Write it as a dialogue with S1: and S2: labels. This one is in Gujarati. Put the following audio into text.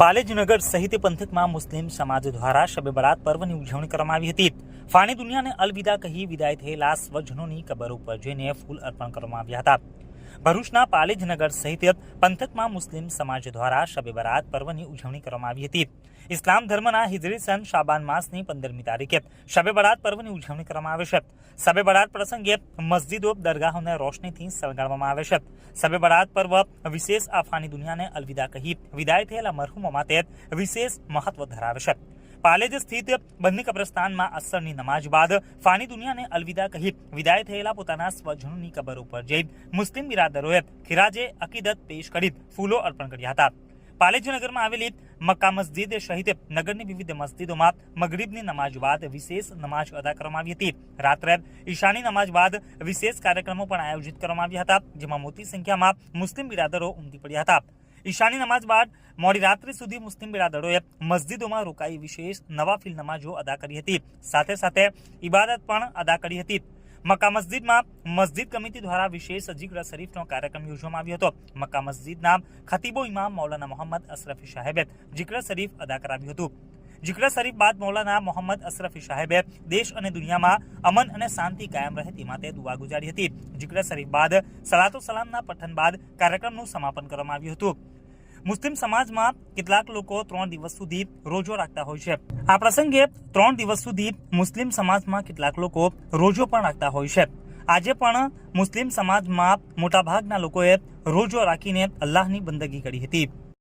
S1: પાલેજનગર સહિત પંથકમાં મુસ્લિમ સમાજ દ્વારા શબે બરાત પર્વની ઉજવણી કરવામાં આવી હતી. ફાણી દુનિયાને અલવિદા કહી વિદાય થયેલા સ્વજનોની કબર ઉપર જઈને ફૂલ અર્પણ કરવામાં આવ્યા હતા. ભરૂચના પાલેજનગર સહિત પંથકમાં મુસ્લિમ સમાજ દ્વારા શબે બરાત પર્વની ઉજવણી કરવામાં આવી હતી. ઇસ્લામ ધર્મના હિજરી સન શાબાન માસની પંદરમી તારીખે શબે બરાત પર્વની ઉજવણી કરવામાં આવે છે. શબે બરાત પ્રસંગે મસ્જિદો, દરગાહોને રોશનીથી સળગાડવામાં આવે છે. શબે બરાત પર્વ વિશેષ આફાની દુનિયાને અલવિદા કહી વિદાય થયેલા મરહુમો માટે વિશેષ મહત્વ ધરાવે છે. પાલેજ સ્થિત બંને કબ્રસ્તાનમાં અસરની નમાજ બાદ ફાની દુનિયાને અલવિદા કહી વિદાય થયેલા પોતાના સ્વજનોની કબર ઉપર જઈ મુસ્લિમ બિરાદરોએ ખિરાજે અકીદત પેશ કરી ફૂલો અર્પણ કર્યા હતા. પાલેજનગરમાં આવેલી મક્કા મસ્જિદ સહિત નગરની વિવિધ મસ્જિદોમાં મગરીબની નમાજ બાદ વિશેષ નમાજ અદા કરવામાં આવી હતી. રાત્રે ઈશાની નમાજ બાદ વિશેષ કાર્યક્રમો પણ આયોજિત કરવામાં આવ્યા હતા, જેમાં મોટી સંખ્યામાં મુસ્લિમ બિરાદરો ઉમટી પડ્યા હતા. ઈશાની નમાઝ બાદ મોડી રાત્રિ સુધી મુસ્લિમ બિરાદરોએ મસ્જિદોમાં રોકાઈ વિશેષ નવાફિલ નમાજો અદા કરી હતી. સાથે સાથે ઇબાદત પણ અદા કરી હતી. મક્કા મસ્જિદમાં મસ્જિદ કમિટી દ્વારા વિશેષ જિક્ર શરીફનો કાર્યક્રમ યોજવામાં આવ્યો હતો. મક્કા મસ્જિદના ખતીબો ઇમામ મૌલાના મોહમ્મદ અશરફી સાહેબે જિક્ર શરીફ અદા કરાવ્યું હતું. જિક્ર શરીફ બાદ મૌલાના મોહમ્મદ અશરફી સાહેબે દેશ અને દુનિયામાં અમન અને શાંતિ કાયમ રહે તે માટે દુઆ ગુજારી હતી. જિક્ર શરીફ બાદ સલાતો સલામના પઠન બાદ કાર્યક્રમનું સમાપન કરવામાં આવ્યું હતું. મુસ્લિમ સમાજમાં કેટલાક લોકો ત્રણ દિવસ સુધી રોજો રાખતા હોય છે. આ પ્રસંગે ત્રણ દિવસ સુધી મુસ્લિમ સમાજમાં કેટલાક લોકો રોજો પણ રાખતા હોય છે. આજે પણ મુસ્લિમ સમાજમાં મોટાભાગના લોકોએ રોજો રાખીને અલ્લાહની બંદગી કરી હતી.